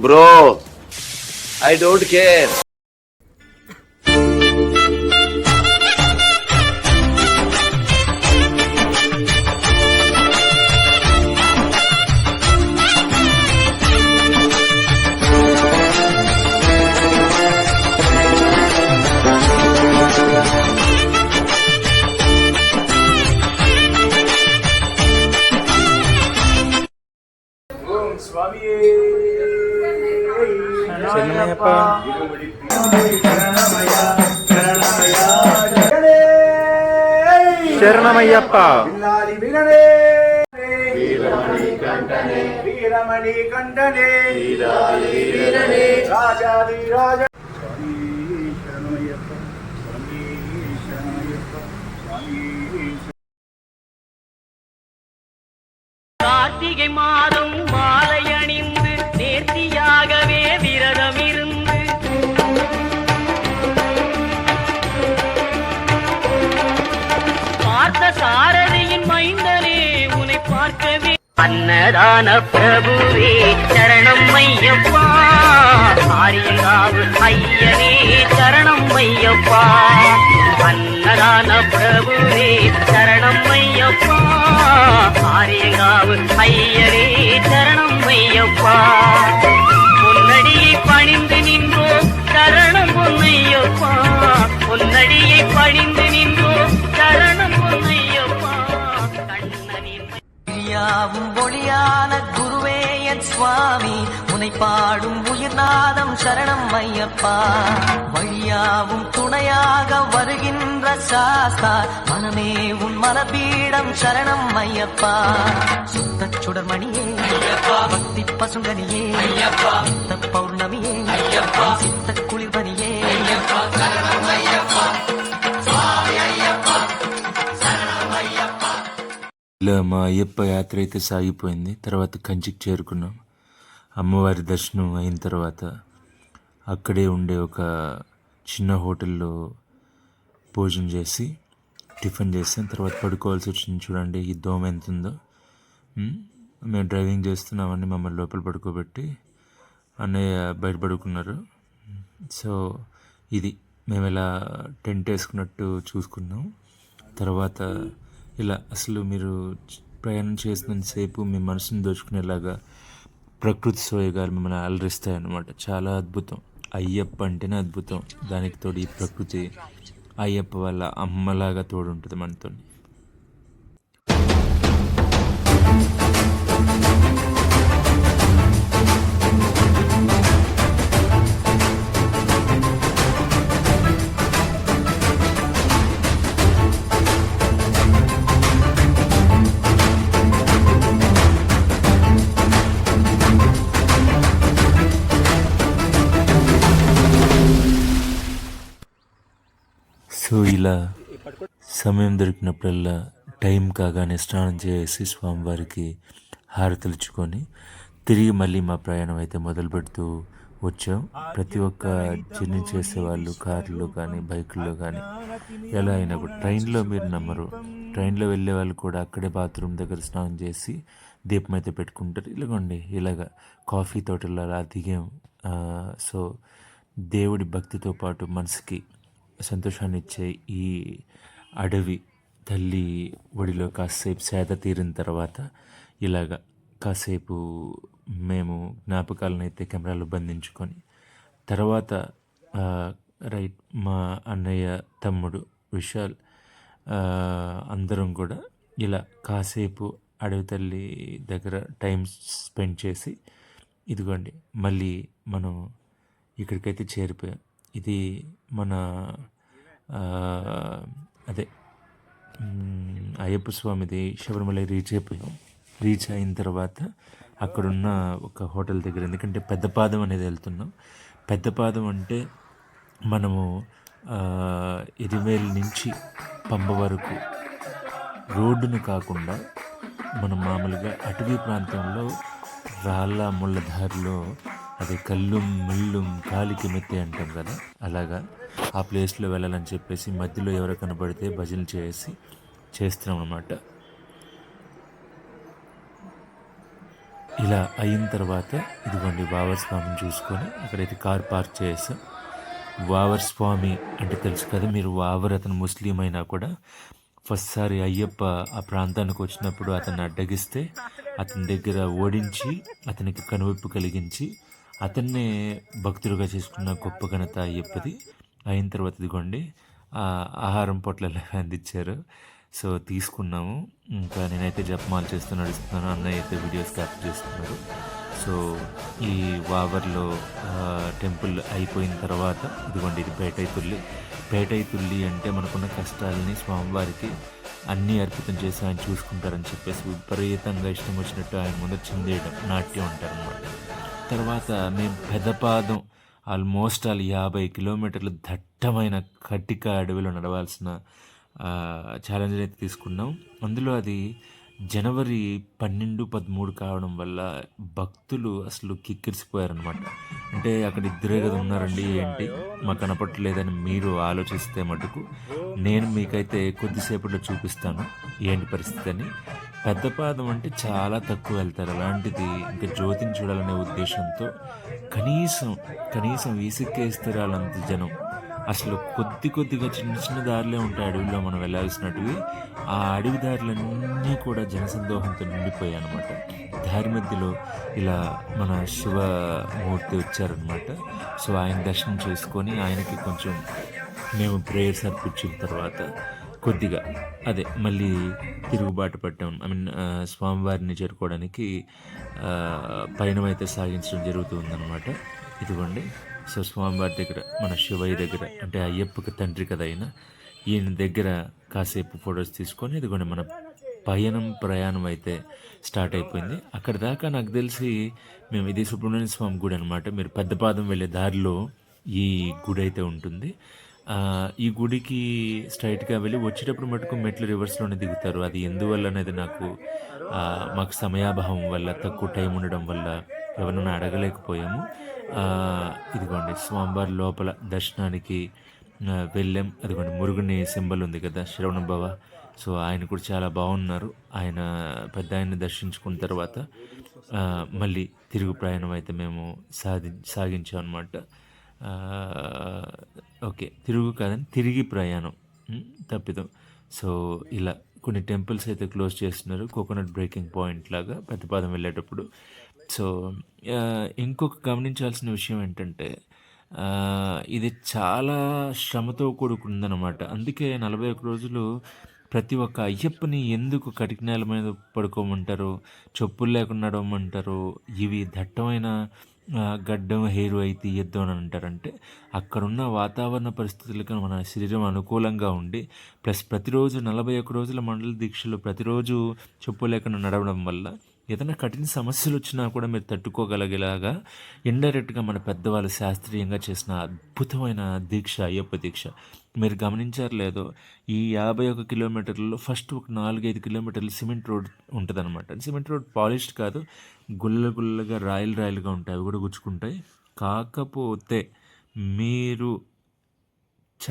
Bro I don't care శరణమయ్యప్ప విల్లాలి విననే వీరమణి కంఠనే. రాజాది రాజ அன்னதான பிரபுவே சரணம் ஐயப்பா. ஆரியங்காவு ஐயனே சரணம் ஐயப்பா. அன்னதான பிரபுவே சரணம் ஐயப்பா. ஆரியங்காவு சுவாமி உனை பாடும் உயிர்நாதம் சரணம் ஐயப்பா வழியாவும் துணையாக வருகின்ற சாஸ்தா மனமே உன் மலபீடம் சரணம் ஐயப்பா சுத்த சுடர்மணியே பக்தி பசுங்கனியே சித்த பௌர்ணமியே சித்த குளிர்பனியே ఇలా మా అయ్యప్ప యాత్ర అయితే సాగిపోయింది తర్వాత కంచికి చేరుకున్నాం అమ్మవారి దర్శనం అయిన తర్వాత అక్కడే ఉండే ఒక చిన్న హోటల్లో భోజనం చేసి టిఫిన్ చేసాం తర్వాత పడుకోవాల్సి వచ్చింది చూడండి ఈ దోమ ఎంత ఉందో మేము డ్రైవింగ్ చేస్తున్నామని మమ్మల్ని లోపల పడుకోబెట్టి అన్నయ్య బయట పడుకున్నారు సో ఇది మేము ఇలా టెంట్ వేసుకున్నట్టు చూసుకున్నాం. తర్వాత ఇలా అసలు మీరు ప్రయాణం చేసినంతసేపు మీ మనసుని దోచుకునేలాగా ప్రకృతి సోయగాలు మిమ్మల్ని అలరిస్తాయి అన్నమాట చాలా అద్భుతం. అయ్యప్ప అంటేనే అద్భుతం. దానికి తోడు ఈ ప్రకృతి అయ్యప్ప వల్ల అమ్మలాగా తోడు ఉంటుంది మనతో సో ఇలా సమయం దొరికినప్పుడల్లా టైం కాగానే స్నానం చేసి స్వామివారికి హారతలుచుకొని తిరిగి మళ్ళీ మా ప్రయాణం అయితే మొదలు పెడుతూ వచ్చాం. ప్రతి ఒక్క జర్నీ చేసే వాళ్ళు కార్లో కానీ బైకుల్లో కానీ ఎలా అయినా కూడా ట్రైన్లో మీరు నమ్మరు. ట్రైన్లో వెళ్ళే వాళ్ళు కూడా అక్కడే బాత్రూమ్ దగ్గర స్నానం చేసి దీపం అయితే పెట్టుకుంటారు. ఇలాగోండి ఇలాగ కాఫీ తోటలో అలా దిగాం. సో దేవుడి భక్తితో పాటు మనసుకి సంతోషాన్ని ఇచ్చే ఈ అడవి తల్లి ఒడిలో కాసేపు సేద తీరిన తర్వాత ఇలాగ కాసేపు మేము జ్ఞాపకాలను అయితే కెమెరాలో బంధించుకొని తర్వాత రైట్ మా అన్నయ్య తమ్ముడు విశాల్ అందరం కూడా ఇలా కాసేపు అడవి తల్లి దగ్గర టైం స్పెండ్ చేసి ఇదిగోండి మళ్ళీ మనం ఇక్కడికైతే చేరిపోయాం. ఇది మన అదే అయ్యప్ప స్వామిది శబరిమల రీచ్ అయిపోయాం. రీచ్ అయిన తర్వాత అక్కడున్న ఒక హోటల్ దగ్గర ఎందుకంటే పెద్దపాదం అనేది వెళ్తున్నాం. పెద్దపాదం అంటే మనము ఆ, నుంచి పంబ వరకు రోడ్డును కాకుండా మనం మామూలుగా అటవీ ప్రాంతంలో రాళ్ళ ముళ్ళ దారిలో అదే కళ్ళు ముళ్ళు కాలికి మెత్తే అంటాం కదా అలాగా. ఆ ప్లేస్లో వెళ్ళాలని చెప్పేసి మధ్యలో ఎవరు కనబడితే భజనలు చేసి చేస్తున్నాం అన్నమాట. ఇలా అయిన తర్వాత ఇదిగోండి వావర్ స్వామిని చూసుకొని అక్కడైతే కార్ పార్క్ చేసాం వావర్ స్వామి అంటే తెలుసు కదా మీరు వావర్ అతను ముస్లిం అయినా కూడా ఫస్ట్ సారి అయ్యప్ప ఆ ప్రాంతానికి వచ్చినప్పుడు అతన్ని అడ్డగిస్తే అతని దగ్గర ఓడించి అతనికి కనువిప్పు కలిగించి అతన్నే భక్తులుగా చేసుకున్న గొప్ప ఘనత అయ్యప్పది. అయిన తర్వాత ఇదిగోండి ఆహారం పొట్లలో అందించారు. సో తీసుకున్నాము. ఇంకా నేనైతే జపమాలు చేస్తూ నడుస్తున్నాను. అన్నయ్య అయితే వీడియోస్ క్యాప్చర్ చేస్తున్నారు. సో ఈ వావర్లో టెంపుల్ అయిపోయిన తర్వాత ఇదిగోండి ఇది పేటైతుల్లి పేటైతుల్లి అంటే మనకున్న కష్టాలని స్వామివారికి అన్నీ అర్పితం చేసి ఆయన చూసుకుంటారని చెప్పేసి విపరీతంగా ఇష్టం వచ్చినట్టు ఆయన ముందు చిందేయడం నాట్యం అంటారనమాట తర్వాత మేము పెదపాదం ఆల్మోస్ట్ ఆల్ యాభై కిలోమీటర్లు దట్టమైన కట్టిక అడవిలో నడవాల్సిన ఛాలెంజ్ అయితే తీసుకున్నాం. అందులో అది జనవరి పన్నెండు పదమూడు కావడం వల్ల భక్తులు అసలు కిక్కిరిసిపోయారనమాట అంటే అక్కడ ఇద్దరే కదా ఉన్నారండి ఏంటి? మాకు కనపట్టలేదని మీరు ఆలోచిస్తే మటుకు. నేను మీకైతే కొద్దిసేపట్లో చూపిస్తాను ఏంటి పరిస్థితి అని. పెద్దపాదం అంటే చాలా తక్కువ వెళ్తారు. అలాంటిది ఇంకా జ్యోతిని చూడాలనే ఉద్దేశంతో కనీసం కనీసం వీసిక్కేస్తారు వాళ్ళంత జనం. అసలు కొద్ది కొద్దిగా చిన్న చిన్న దారులే ఉంటాయి అడవిలో మనం వెళ్ళాల్సినట్టువి ఆ అడవి దారులన్నీ కూడా జనసందోహంతో నిండిపోయాయి అనమాట దారి మధ్యలో ఇలా మన శివమూర్తి వచ్చారనమాట సో ఆయన దర్శనం చేసుకొని ఆయనకి కొంచెం మేము ప్రేయర్స్ అర్పించిన తర్వాత కొద్దిగా అదే మళ్ళీ తిరుగుబాటు పట్టాం ఐ మీన్ స్వామివారిని చేరుకోవడానికి పయనం అయితే సాగించడం జరుగుతుందన్నమాట ఇదిగోండి. సో స్వామివారి దగ్గర మన శివయ్య దగ్గర అంటే అయ్యప్పకి తండ్రి కదా అయినా ఈయన దగ్గర కాసేపు ఫొటోస్ తీసుకొని ఇదిగోండి మన పయనం ప్రయాణం అయితే స్టార్ట్ అయిపోయింది. అక్కడ దాకా నాకు తెలిసి మేము ఇది సుబ్రహ్మణ్య స్వామి గుడి అనమాట మీరు పెద్దపాదం వెళ్ళే దారిలో ఈ గుడి అయితే ఉంటుంది. ఈ గుడికి స్ట్రైట్గా వెళ్ళి వచ్చేటప్పుడు మటుకు మెట్లు రివర్స్లోనే దిగుతారు. అది ఎందువల్ల అనేది నాకు మాకు సమయాభావం వల్ల తక్కువ టైం ఉండడం వల్ల ఎవరినైనా అడగలేకపోయాము. ఇదిగోండి స్వామివారి లోపల దర్శనానికి వెళ్ళాం. అదిగోండి మురుగుని సింబల్ ఉంది కదా శ్రవణ భవ. సో ఆయన కూడా చాలా బాగున్నారు. ఆయన పెద్ద ఆయన్ని దర్శించుకున్న తర్వాత మళ్ళీ తిరుగు ప్రయాణం అయితే మేము సాధి సాగించాం అనమాట ఓకే తిరుగు కాదని తిరిగి ప్రయాణం. తప్పిదం. సో ఇలా కొన్ని టెంపుల్స్ అయితే క్లోజ్ చేస్తున్నారు. కోకోనట్ బ్రేకింగ్ పాయింట్ లాగా పెద్దపాదం వెళ్ళేటప్పుడు. సో ఇంకొక గమనించాల్సిన విషయం ఏంటంటే ఇది చాలా శ్రమతో కూడుకుందనమాట అందుకే నలభై ఒక్క రోజులు ప్రతి ఒక్క అయ్యప్పని ఎందుకు కటికనేల మీద పడుకోమంటారు చెప్పులు లేకుండా నడవమంటారు ఇవి దట్టమైన గడ్డం హెయిర్ అయితే ఇయ్యద్దు అని అంటారంటే అక్కడున్న వాతావరణ పరిస్థితులకు మన శరీరం అనుకూలంగా ఉండి ప్లస్ ప్రతిరోజు నలభై ఒక్క రోజుల మండల దీక్షలు ప్రతిరోజు చెప్పు లేకుండా నడవడం వల్ల ఏదైనా కఠిన సమస్యలు వచ్చినా కూడా మీరు తట్టుకోగలిగేలాగా ఇండైరెక్ట్గా మన పెద్దవాళ్ళు శాస్త్రీయంగా చేసిన అద్భుతమైన దీక్ష అయ్యప్ప దీక్ష. మీరు గమనించారు లేదో ఈ యాభై ఒక కిలోమీటర్లలో ఫస్ట్ ఒక నాలుగైదు కిలోమీటర్లు సిమెంట్ రోడ్ ఉంటుందన్నమాట. సిమెంట్ రోడ్ పాలిష్డ్ కాదు గుల్ల గుల్లగా రాయలు రాయలుగా ఉంటాయి. అవి కూడా గుచ్చుకుంటాయి. కాకపోతే మీరు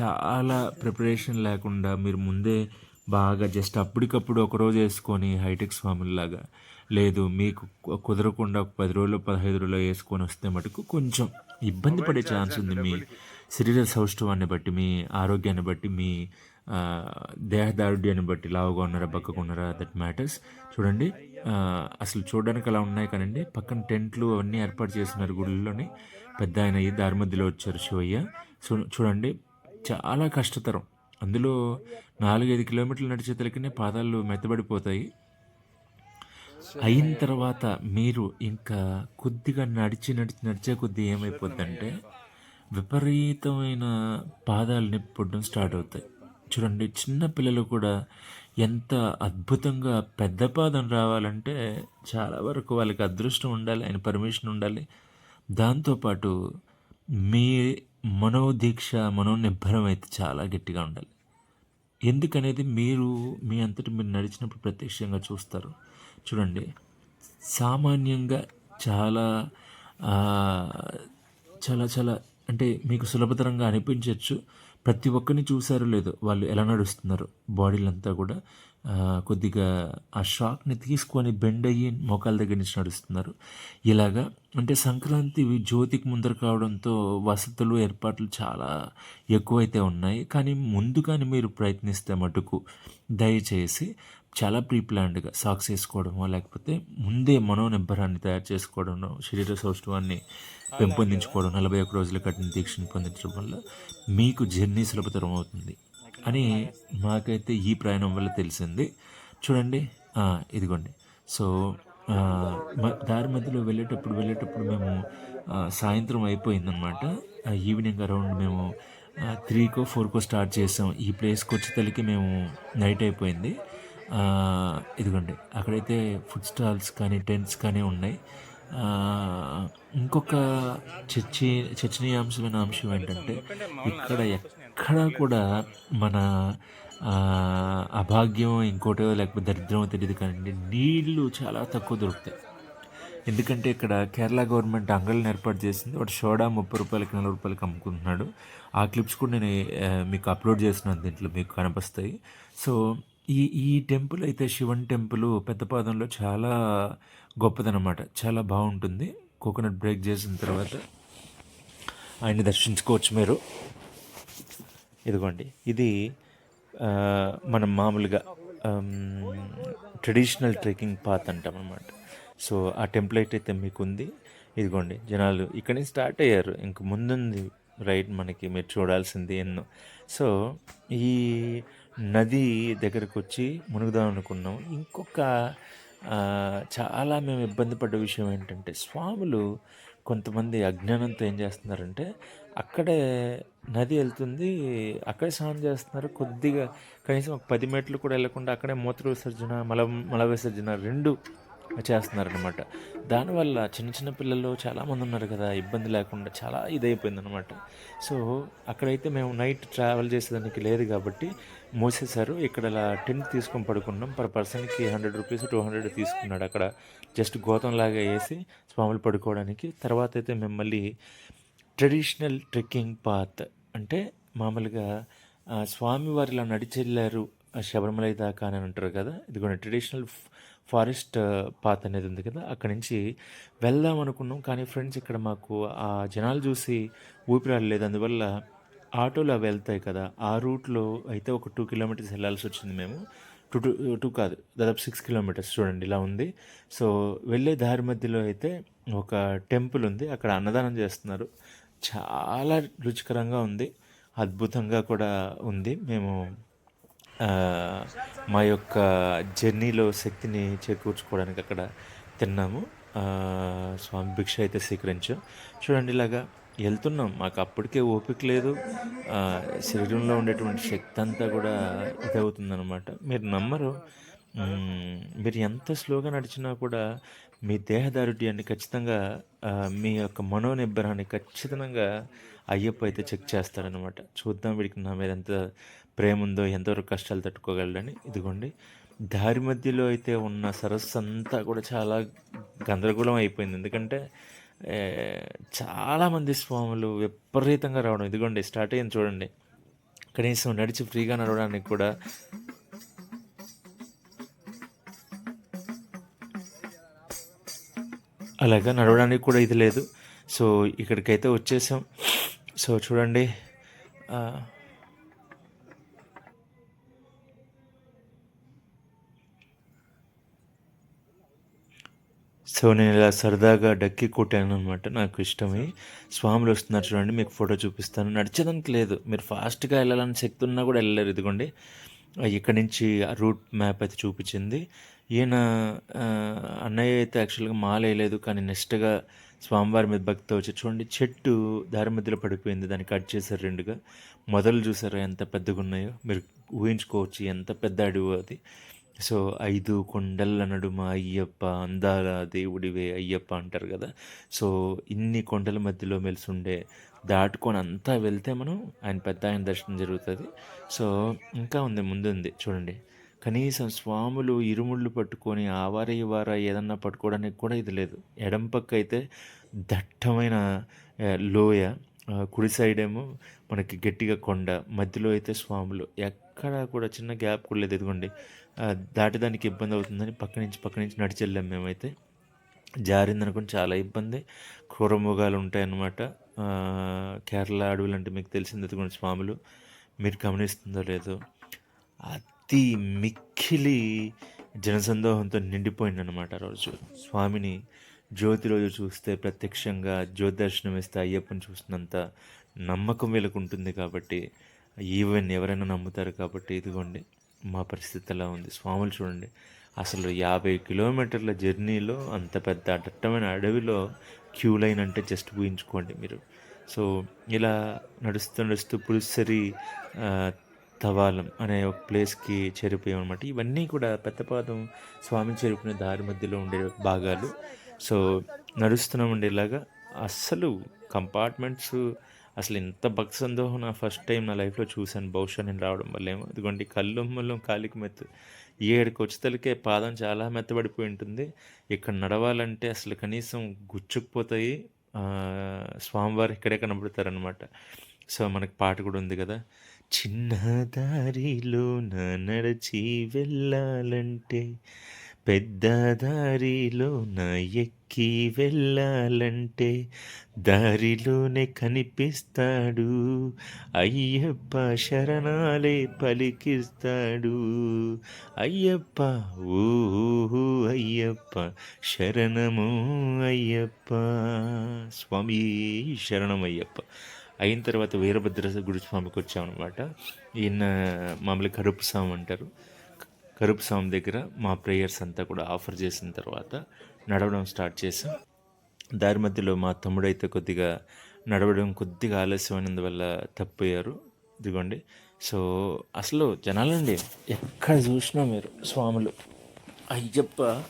చాలా ప్రిపరేషన్ లేకుండా మీరు ముందే బాగా జస్ట్ అప్పటికప్పుడు ఒక రోజు వేసుకొని హైటెక్ స్వాముల్లాగా. లేదు మీకు కుదరకుండా ఒక పది రోజులు పదహైదు రోజులు వేసుకొని వస్తే మటుకు కొంచెం ఇబ్బంది పడే ఛాన్స్ ఉంది. మీ శరీర సౌష్ఠవాన్ని బట్టి మీ ఆరోగ్యాన్ని బట్టి మీ దేహదారుడ్యాన్ని బట్టి లావుగా ఉన్నారా బక్కగా ఉన్నారా దట్ మ్యాటర్స్. చూడండి అసలు చూడడానికి అలా ఉన్నాయి కానండి. పక్కన టెంట్లు అవన్నీ ఏర్పాటు చేస్తున్నారు గుడిలోని పెద్ద ఆయన దారి మధ్యలో వచ్చారు శివయ్య. సో చూడండి చాలా కష్టతరం. అందులో నాలుగైదు కిలోమీటర్లు నడిచేతలకినే పాదాలు మెత్తబడిపోతాయి. అయిన తర్వాత మీరు ఇంకా కొద్దిగా నడిచి నడిచి నడిచే కొద్ది ఏమైపోద్దంటే విపరీతమైన పాదాలు నిప్పడం స్టార్ట్ అవుతాయి. చూడండి చిన్న పిల్లలు కూడా ఎంత అద్భుతంగా పెద్ద పాదం రావాలంటే చాలా వరకు వాళ్ళకి అదృష్టం ఉండాలి ఆయన పర్మిషన్ ఉండాలి. దాంతోపాటు మీ మనోదీక్ష మనోనిబ్బరం అయితే చాలా గట్టిగా ఉండాలి. ఎందుకనేది మీరు మీ అంతటి మీరు నడిచినప్పుడు ప్రత్యక్షంగా చూస్తారు. చూడండి సామాన్యంగా చాలా చాలా చాలా అంటే మీకు సులభతరంగా అనిపించవచ్చు ప్రతి ఒక్కరిని చూసారో లేదో వాళ్ళు ఎలా నడుస్తున్నారు బాడీలంతా కూడా. కొద్దిగా ఆ షాక్ని తీసుకొని బెండ్ అయ్యి మోకాల దగ్గర నుంచి నడుస్తున్నారు. ఇలాగా అంటే సంక్రాంతి జ్యోతికి ముందర కావడంతో వసతులు ఏర్పాట్లు చాలా ఎక్కువైతే ఉన్నాయి. కానీ ముందుగానే మీరు ప్రయత్నిస్తే మటుకు దయచేసి చాలా ప్రీ ప్లాన్డ్గా సాక్స్ వేసుకోవడమో లేకపోతే ముందే మనోనిబ్బరాన్ని తయారు చేసుకోవడమో శరీర సౌష్ఠవాన్ని పెంపొందించుకోవడం నలభై ఒక్క రోజుల కఠిన దీక్షను పొందించడం వల్ల మీకు జర్నీ సులభతరం అవుతుంది. అని మాకైతే ఈ ప్రయాణం వల్ల తెలిసింది. చూడండి. ఇదిగోండి. సో మ- దారి మధ్యలో వెళ్ళేటప్పుడు వెళ్ళేటప్పుడు మేము సాయంత్రం అయిపోయిందనమాట ఈవినింగ్ అరౌండ్ మేము త్రీకో ఫోర్కో స్టార్ట్ చేసాం. ఈ ప్లేస్కి వచ్చేసరికి మేము నైట్ అయిపోయింది. ఇదిగోండి. అక్కడైతే ఫుడ్ స్టాల్స్ కానీ టెంట్స్ కానీ ఉన్నాయి. ఇంకొక చర్చి చర్చనీయాంశమైన అంశం ఏంటంటే ఇక్కడ ఎక్కడా కూడా మన అభాగ్యం ఇంకోటో లేకపోతే దరిద్రమో తెలియదు కానీ నీళ్ళు చాలా తక్కువ దొరుకుతాయి. ఎందుకంటే ఇక్కడ కేరళ గవర్నమెంట్ అంగళ్ళని ఏర్పాటు చేసింది వాడు షోడా ముప్పై రూపాయలకి నలభై రూపాయలకి అమ్ముకుంటున్నాడు. ఆ క్లిప్స్ కూడా నేను మీకు అప్లోడ్ చేస్తున్నాను దీంట్లో మీకు కనిపిస్తాయి. సో ఈ ఈ టెంపుల్ అయితే శివన్ టెంపుల్ పెద్దపాదంలో చాలా గొప్పదనమాట చాలా బాగుంటుంది. కోకోనట్ బ్రేక్ చేసిన తర్వాత ఆయన్ని దర్శించుకోవచ్చు మీరు. ఇదిగోండి. ఇది మనం మామూలుగా ట్రెడిషనల్ ట్రెక్కింగ్ పాత్ అంటాం అనమాట సో ఆ టెంప్లెట్ అయితే మీకు ఉంది ఇదిగోండి జనాలు ఇక్కడి నుంచి స్టార్ట్ అయ్యారు. ఇంక ముందుంది రైట్ మనకి మీరు చూడాల్సింది ఎన్నో. సో ఈ నది దగ్గరకు వచ్చి మునుగుదాం అనుకున్నాం. ఇంకొక చాలా మేము ఇబ్బంది పడ్డ విషయం ఏంటంటే స్వాములు కొంతమంది అజ్ఞానంతో ఏం చేస్తున్నారంటే అక్కడే నది వెళ్తుంది. అక్కడే స్నానం చేస్తున్నారు. కొద్దిగా కనీసం ఒక పది మీటర్లు కూడా వెళ్ళకుండా అక్కడే మూత్ర విసర్జన మల మల విసర్జన రెండు చేస్తున్నారనమాట దానివల్ల చిన్న చిన్న పిల్లలు చాలామంది ఉన్నారు కదా ఇబ్బంది లేకుండా చాలా ఇదైపోయిందనమాట సో అక్కడైతే మేము నైట్ ట్రావెల్ చేసేదానికి లేదు కాబట్టి మూసేశారు. ఇక్కడ ఇలా టెంట్ తీసుకొని పడుకున్నాం. పర్ పర్సన్కి హండ్రెడ్ రూపీస్ టూ హండ్రెడ్ తీసుకున్నాడు అక్కడ. జస్ట్ గోతంలాగా వేసి స్వాములు పడుకోవడానికి. తర్వాత అయితే మేము మళ్ళీ ట్రెడిషనల్ ట్రెక్కింగ్ పాత్ అంటే మామూలుగా ఆ, స్వామివారు ఇలా నడిచెళ్ళారు శబరిమల దాకా అని అంటారు కదా? ఇది కూడా ట్రెడిషనల్ ఫారెస్ట్ పాత్ అనేది ఉంది కదా? అక్కడి నుంచి వెళ్దాం అనుకున్నాం కానీ ఫ్రెండ్స్ ఇక్కడ మాకు ఆ జనాలు చూసి ఊపిరాడలేదు. అందువల్ల ఆటోలు అవి వెళ్తాయి కదా? ఆ రూట్లో అయితే ఒక టూ కిలోమీటర్స్ వెళ్ళాల్సి వచ్చింది మేము. టూ టూ టూ కాదు దాదాపు సిక్స్ కిలోమీటర్స్ చూడండి ఇలా ఉంది. సో వెళ్ళే దారి మధ్యలో అయితే ఒక టెంపుల్ ఉంది అక్కడ అన్నదానం చేస్తున్నారు. చాలా రుచికరంగా ఉంది. అద్భుతంగా కూడా ఉంది. మేము మా యొక్క జర్నీలో శక్తిని చేకూర్చుకోవడానికి అక్కడ తిన్నాము. స్వామి భిక్ష అయితే స్వీకరించాం. చూడండి ఇలాగా వెళ్తున్నాం. మాకు అప్పటికే ఓపిక లేదు. శరీరంలో ఉండేటువంటి శక్తి అంతా కూడా ఇదవుతుందనమాట మీరు నమ్మరు. మీరు ఎంత స్లోగా నడిచినా కూడా మీ దేహదారుఢ్యాన్ని ఖచ్చితంగా మీ యొక్క మనోనిబ్బరాన్ని ఖచ్చితంగా అయ్యప్ప అయితే చెక్ చేస్తాడనమాట చూద్దాం వీడికి నా మీద ఎంత ప్రేమ ఉందో ఎంతవరకు కష్టాలు తట్టుకోగలడని. ఇదిగోండి. దారి మధ్యలో అయితే ఉన్న సరస్సు అంతా కూడా చాలా గందరగోళం అయిపోయింది. ఎందుకంటే చాలామంది స్వాములు విపరీతంగా రావడం. ఇదిగోండి స్టార్ట్ అయ్యింది చూడండి. కనీసం నడిచి ఫ్రీగా నడవడానికి కూడా అలాగా నడవడానికి కూడా ఇది లేదు. సో ఇక్కడికైతే వచ్చేసాం. సో చూడండి. సో నేను ఇలా సరదాగా డక్కి కొట్టాను అనమాట నాకు ఇష్టమే. స్వాములు వస్తున్నారు చూడండి మీకు ఫోటో చూపిస్తాను. నడిచేదానికి లేదు. మీరు ఫాస్ట్గా వెళ్ళాలని శక్తి ఉన్నా కూడా వెళ్ళలేరు. ఇదిగోండి. ఇక్కడి నుంచి రూట్ మ్యాప్ అయితే చూపించింది. ఈయన అన్నయ్య అయితే యాక్చువల్గా మాల వేయలేదు కానీ నెక్స్ట్గా స్వామివారి మీద భక్తితో వచ్చి చూడండి చెట్టు దారి మధ్యలో పడిపోయింది. దాన్ని కట్ చేశారు రెండుగా. మొదలు చూసారా ఎంత పెద్దగా ఉన్నాయో మీరు ఊహించుకోవచ్చు ఎంత పెద్ద అడవి అది. సో ఐదు కొండల నడుమ అయ్యప్ప అందాల దేవుడివే అయ్యప్ప అంటారు కదా. సో ఇన్ని కొండల మధ్యలో మెలిసుండే దాటుకొని అంతా వెళ్తే మనం ఆయన పెద్ద ఆయన దర్శనం జరుగుతుంది. సో ఇంకా ఉంది ముందుంది. చూడండి. కనీసం స్వాములు ఇరుముళ్ళు పట్టుకొని ఆవార ఇవార ఏదన్నా పట్టుకోవడానికి కూడా ఇది లేదు. ఎడం పక్క అయితే దట్టమైన లోయ కుడి సైడ్ ఏమో మనకి గట్టిగా కొండ మధ్యలో అయితే స్వాములు. ఎక్కడ కూడా చిన్న గ్యాప్ కూడా లేదు. ఎదుగుండి దాటడానికి ఇబ్బంది అవుతుందని పక్క నుంచి పక్క నుంచి నడిచి వెళ్ళాం మేమైతే జారిందనుకుని చాలా ఇబ్బంది. క్రూరమృగాలు ఉంటాయన్నమాట. కేరళ అడవులు అంటే మీకు తెలిసింది. ఎదుగుండి స్వాములు మీరు గమనిస్తుందో లేదో. అతి మిక్కిలి జనసందోహంతో నిండిపోయిందనమాట ఆ రోజు. స్వామిని జ్యోతి రోజు చూస్తే ప్రత్యక్షంగా జ్యోతి దర్శనం ఇస్తే అయ్యప్పని చూసినంత నమ్మకం వీళ్ళకు ఉంటుంది కాబట్టి ఈవెన్ ఎవరైనా నమ్ముతారు కాబట్టి ఇదిగోండి మా పరిస్థితి ఎలా ఉంది? స్వాములు చూడండి అసలు యాభై కిలోమీటర్ల జర్నీలో అంత పెద్ద దట్టమైన అడవిలో క్యూ లైన్ అంటే జస్ట్ ఊహించుకోండి మీరు. సో ఇలా నడుస్తూ నడుస్తూ పులిసరి తవాలం అనే ఒక ప్లేస్కి చేరిపోయాం అనమాట ఇవన్నీ కూడా పెద్దపాదం స్వామి చేరుకునే దారి మధ్యలో ఉండే భాగాలు. సో నడుస్తున్నాం ఉండేలాగా. అస్సలు కంపార్ట్మెంట్స్ అసలు ఇంత భక్తి సందోహం నా ఫస్ట్ టైం నా లైఫ్లో చూశాను. బహుశా నేను రావడం వల్ల ఏమో. ఇదిగోండి కళ్ళు మళ్ళీ కాలికి మెత్త. ఈ ఏడుకి వచ్చేతలకే పాదం చాలా మెత్తబడిపోయి ఉంటుంది. ఇక్కడ నడవాలంటే అసలు కనీసం గుచ్చుకుపోతాయి. స్వామివారు ఇక్కడే కనబడతారనమాట సో మనకి పాట కూడా ఉంది కదా. చిన్న దారిలో నా నడిచి వెళ్ళాలంటే పెద్ద దారిలో నా ఎక్కి వెళ్ళాలంటే దారిలోనే కనిపిస్తాడు అయ్యప్ప శరణాలే పలికిస్తాడు. అయ్యప్ప ఓ అయ్యప్ప శరణము అయ్యప్ప స్వామి శరణం అయ్యప్ప. అయిన తర్వాత వీరభద్ర గుడి స్వామికి వచ్చామన్నమాట. ఈయన మామూలుగా కరుపు స్వామి అంటారు. కరుపు స్వామి దగ్గర మా ప్రేయర్స్ అంతా కూడా ఆఫర్ చేసిన తర్వాత నడవడం స్టార్ట్ చేసాం దారి మధ్యలో మా తమ్ముడైతే కొద్దిగా నడవడం కొద్దిగా ఆలస్యమైనందువల్ల తప్పయ్యారు ఇదిగోండి. సో అసలు జనాలండి ఎక్కడ చూసినా మీరు స్వాములు. అయ్యప్ప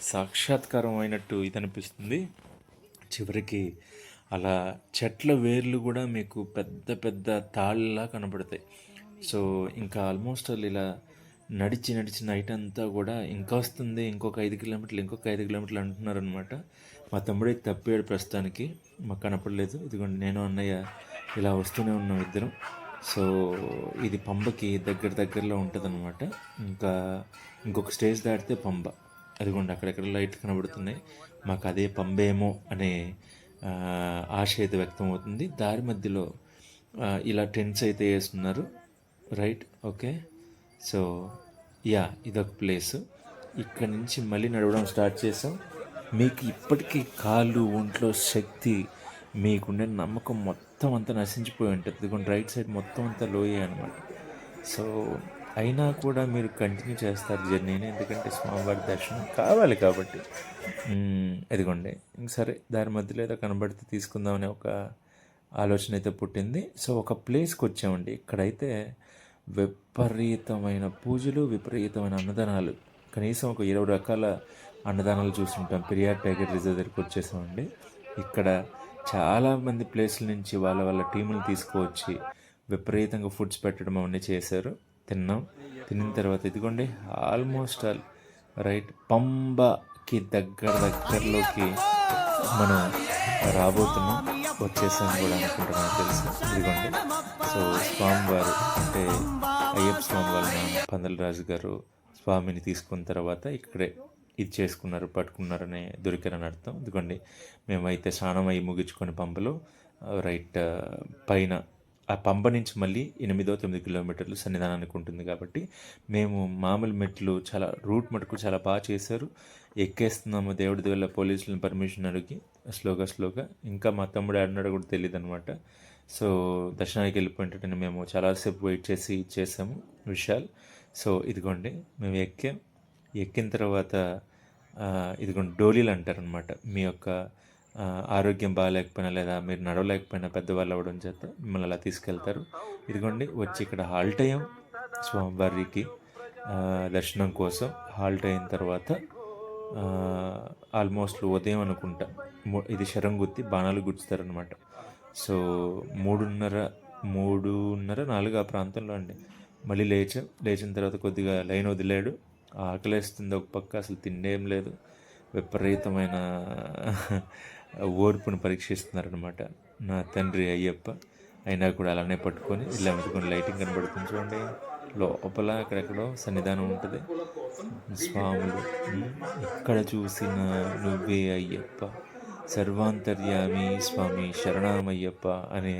సాక్షాత్కారం అయినట్టు ఇది అనిపిస్తుంది చివరికి అలా చెట్ల వేర్లు కూడా మీకు పెద్ద పెద్ద తాళ్ళలా కనబడతాయి సో ఇంకా ఆల్మోస్ట్ ఇలా నడిచి నడిచి నైట్ అంతా కూడా ఇంకా వస్తుంది ఇంకొక ఐదు కిలోమీటర్లు ఇంకొక ఐదు కిలోమీటర్లు అంటున్నారనమాట మా తమ్ముడే తప్పాడు ప్రస్తుతానికి మాకు కనపడలేదు. ఇదిగోండి నేను అన్నయ్య ఇలా వస్తూనే ఉన్నాం ఇద్దరం. సో ఇది పంబకి దగ్గర దగ్గరలో ఉంటుంది ఇంకా ఇంకొక స్టేజ్ దాటితే పంబ. అదిగోండి అక్కడెక్కడ లైట్ కనబడుతున్నాయి. మాకు అదే పంబేమో అనే ఆశ అయితే వ్యక్తం అవుతుంది దారి మధ్యలో ఇలా టెన్స్ అయితే వేస్తున్నారు. రైట్? ఓకే. సో యా ఇదొక ప్లేస్. ఇక్కడ నుంచి మళ్ళీ నడవడం స్టార్ట్ చేసాం మీకు ఇప్పటికీ కాళ్ళు ఒంట్లో శక్తి మీకుండే నమ్మకం మొత్తం అంతా నశించిపోయి ఉంటుంది. రైట్ సైడ్ మొత్తం అంతా లోయే అనమాట సో అయినా కూడా మీరు కంటిన్యూ చేస్తారు జర్నీని ఎందుకంటే స్వామివారి దర్శనం కావాలి కాబట్టి. మ్మ్, ఇదిగోండి సరే దారి మధ్యలో ఏదో కనబడితే తీసుకుందామనే ఒక ఆలోచన అయితే పుట్టింది. సో ఒక ప్లేస్కి వచ్చామండి. ఇక్కడైతే విపరీతమైన పూజలు విపరీతమైన అన్నదానాలు. కనీసం ఒక ఇరవై రకాల అన్నదానాలు చూస్తుంటాం. పెరియార్ టైగర్ రిజర్వ్ దగ్గరికి వచ్చేసామండి. ఇక్కడ చాలామంది ప్లేస్ల నుంచి వాళ్ళ వాళ్ళ టీములు తీసుకువచ్చి విపరీతంగా ఫుడ్స్ పెట్టడం అవన్నీ చేశారు. తిన్నాం. తిన్న తర్వాత ఇదిగోండి ఆల్మోస్ట్ ఆల్ రైట్ పంబకి దగ్గర దగ్గరలోకి మనం రాబోతున్నాం. వచ్చేసాం కూడా అనుకుంటున్నాం తెలుసు. ఇదిగోండి సో స్వామివారు అంటే అయ్యప్ప స్వామి వాళ్ళ నాన్న పందలరాజు గారు స్వామిని తీసుకున్న తర్వాత ఇక్కడే ఇది చేసుకున్నారు పట్టుకున్నారనే దొరికారని అర్థం. ఇదిగోండి మేమైతే స్నానం అయ్యి ముగించుకొని పంపలో రైట్ పైన ఆ పంప నుంచి మళ్ళీ ఎనిమిదో తొమ్మిది కిలోమీటర్లు సన్నిధానానికి ఉంటుంది కాబట్టి మేము మామూలు మెట్లు చాలా రూట్ మటుకు చాలా బాగా చేశారు. ఎక్కేస్తున్నాము దేవుడి వల్ల పోలీసులను పర్మిషన్ అడిగి స్లోగా స్లోగా. ఇంకా మా తమ్ముడు ఆడినాడు కూడా తెలియదు అనమాట సో దర్శనానికి వెళ్ళిపోయింటే మేము చాలాసేపు వెయిట్ చేసి చేసాము విషయాలు సో ఇదిగోండి మేము ఎక్కాం. ఎక్కిన తర్వాత ఇదిగోండి డోలీలు అంటారనమాట. మీ యొక్క ఆరోగ్యం బాగాలేకపోయినా లేదా మీరు నడవలేకపోయినా పెద్దవాళ్ళు అవ్వడం చేత మిమ్మల్ని అలా తీసుకెళ్తారు. ఇదిగోండి వచ్చి ఇక్కడ హాల్ట్ అయ్యాం స్వామివారికి దర్శనం కోసం. హాల్ట్ అయిన తర్వాత ఆల్మోస్ట్ ఉదయం అనుకుంటా. ఇది శరం గుత్తి బాణాలు గుచ్చుతారనమాట సో మూడున్నర మూడున్నర నాలుగు ఆ ప్రాంతంలో అండి. మళ్ళీ లేచాం లేచిన తర్వాత కొద్దిగా లైన్ వదిలాడు. ఆకలేస్తుంది ఒక పక్క అసలు తిండేం లేదు. విపరీతమైన ఓర్పును పరీక్షిస్తున్నారనమాట నా తండ్రి అయ్యప్ప అయినా కూడా అలానే పట్టుకొని ఇలా పెట్టుకొని లైటింగ్ కనబడుతుంది చూడండి. లోపల అక్కడెక్కడో సన్నిధానం ఉంటుంది. స్వాములు ఎక్కడ చూసిన నువ్వే అయ్యప్ప? సర్వాంతర్యామి స్వామి శరణామయ్యప్ప అనే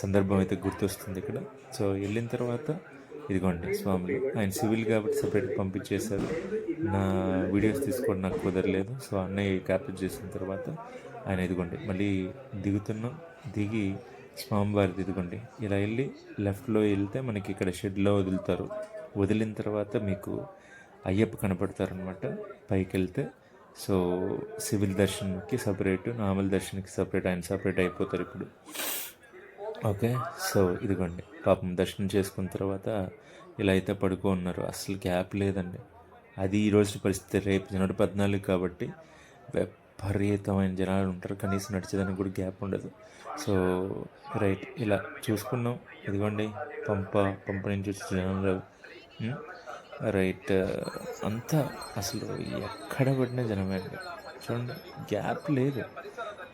సందర్భం అయితే గుర్తొస్తుంది ఇక్కడ. సో వెళ్ళిన తర్వాత ఇదిగోండి స్వాములు. ఆయన సివిల్ కాబట్టి సపరేట్ పంపించేశారు. నా వీడియోస్ తీసుకోవడం నాకు కుదరలేదు. సో అన్నయ్య క్యాప్చర్ చేసిన తర్వాత ఆయన ఇదిగోండి మళ్ళీ దిగుతున్నాం. దిగి స్వామివారిది ఇదిగోండి ఇలా వెళ్ళి లెఫ్ట్లో వెళ్తే మనకి ఇక్కడ షెడ్లో వదులుతారు. వదిలిన తర్వాత మీకు అయ్యప్ప కనపడతారనమాట పైకి వెళ్తే. సో సివిల్ దర్శనంకి సపరేట్ నార్మల్ దర్శనంకి సపరేట్ ఆయన సపరేట్ అయిపోతారు ఇప్పుడు. ఓకే. సో ఇదిగోండి. పాపం దర్శనం చేసుకున్న తర్వాత ఇలా అయితే పడుకో ఉన్నారు అసలు గ్యాప్ లేదండి. అది ఈ పరిస్థితి. రేపు జనవరి పద్నాలుగు కాబట్టి విపరీతమైన జనాలు ఉంటారు. కనీసం నడిచేదానికి కూడా గ్యాప్ ఉండదు. So right. ఇలా చూసుకున్నాం. ఇదిగోండి. పంప పంప నుంచి వచ్చే జనాలు రైట్. అంతా అసలు ఎక్కడ పడినా జనమే అండి. చూడండి. గ్యాప్ లేదు.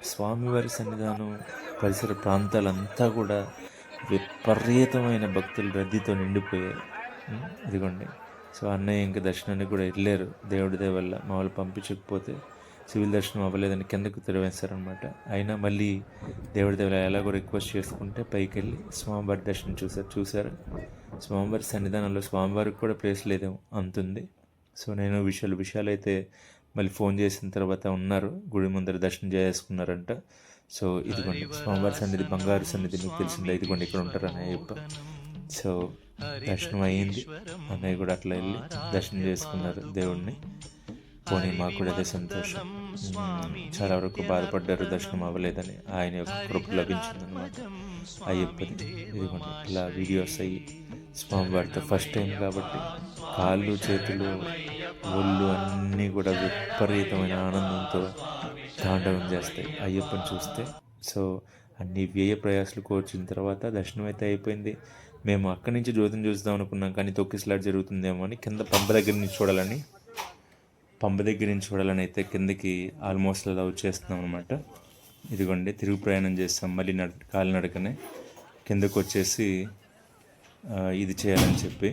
స్వామివారి సన్నిధానం పరిసర ప్రాంతాలంతా కూడా విపరీతమైన భక్తుల రద్దీతో నిండిపోయారు ఇదిగోండి. సో అన్నయ్య ఇంకా దర్శనానికి కూడా వెళ్ళారు. దేవుడిదే వల్ల మా వాళ్ళు పంపించకపోతే సివిల్ దర్శనం అవ్వలేదని కిందకు తెరవేశారనమాట అయినా మళ్ళీ దేవుడి దయ వల్ల ఎలాగో రిక్వెస్ట్ చేసుకుంటే పైకి వెళ్ళి స్వామివారి దర్శనం చూసారు చూసారు స్వామివారి సన్నిధానంలో స్వామివారికి కూడా ప్లేస్ లేదేమో అంతుంది. సో నేను విషయాలు విషయాలు అయితే మళ్ళీ ఫోన్ చేసిన తర్వాత ఉన్నారు గుడి ముందర దర్శనం చేసుకున్నారంట. సో ఇదిగోండి స్వామివారి సన్నిధి బంగారు సన్నిధి మీకు తెలిసిందే. ఇదిగోండి ఇక్కడ ఉంటారు అయ్యప్ప. సో దర్శనం అయ్యింది. అన్నయ్య కూడా అట్లా వెళ్ళి దర్శనం చేసుకున్నారు దేవుణ్ణి. పోనీ మాకు కూడా అదే సంతోషం. చాలా వరకు బాధపడ్డారు దర్శనం అవ్వలేదని ఆయన యొక్క కృప లభించిందనమాట అయ్యప్పది. ఇదిగోండి ఇలా వీడియోస్ అయ్యి స్వామివారితో ఫస్ట్ టైం కాబట్టి కాళ్ళు చేతులు ఒళ్ళు అన్నీ కూడా విపరీతమైన ఆనందంతో తాండవం చేస్తాయి. అయ్యప్పని చూస్తే. సో అన్ని వ్యయ ప్రయాసాలు కోర్చిన తర్వాత దర్శనం అయితే అయిపోయింది. మేము అక్కడి నుంచి జ్యోతిని చూద్దాం అనుకున్నాం కానీ తొక్కిసలాట్ జరుగుతుందేమో అని కింద పంప దగ్గర నుంచి చూడాలని పంప దగ్గర నుంచి చూడాలని అయితే కిందకి ఆల్మోస్ట్ అలా వచ్చేస్తున్నాం అనమాట ఇదిగోండి తిరుగు ప్రయాణం చేస్తాం. మళ్ళీ నడ కాలినడకనే కిందకు వచ్చేసి ఇది చేయాలని చెప్పి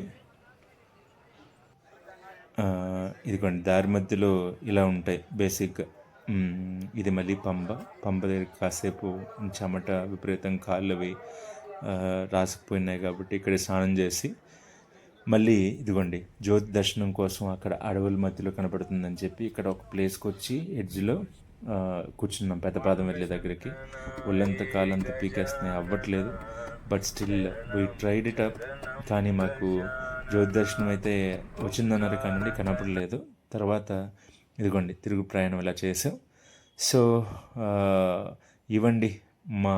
ఇదిగోండి దారి మధ్యలో ఇలా ఉంటాయి. బేసిక్గా ఇది మళ్ళీ పంబ. పంబ దగ్గర కాసేపు చెమట విపరీతం కాళ్ళు అవి రాసుకుపోయినాయి కాబట్టి ఇక్కడ స్నానం చేసి మళ్ళీ ఇదిగోండి జ్యోతి దర్శనం కోసం అక్కడ అడవుల మధ్యలో కనబడుతుందని చెప్పి ఇక్కడ ఒక ప్లేస్కి వచ్చి ఎడ్జ్లో కూర్చున్నాం పెద్ద పాదం వెళ్ళే దగ్గరికి. ఒళ్ళంత కాలంతా పీకేస్తున్నాయి అవ్వట్లేదు. But still we tried it up. కానీ మాకు జ్యోతి దర్శనం అయితే వచ్చిందన్నారు కానీ కనపడలేదు. తర్వాత ఇదిగోండి తిరుగు ప్రయాణం ఇలా చేసాం సో ఇవ్వండి మా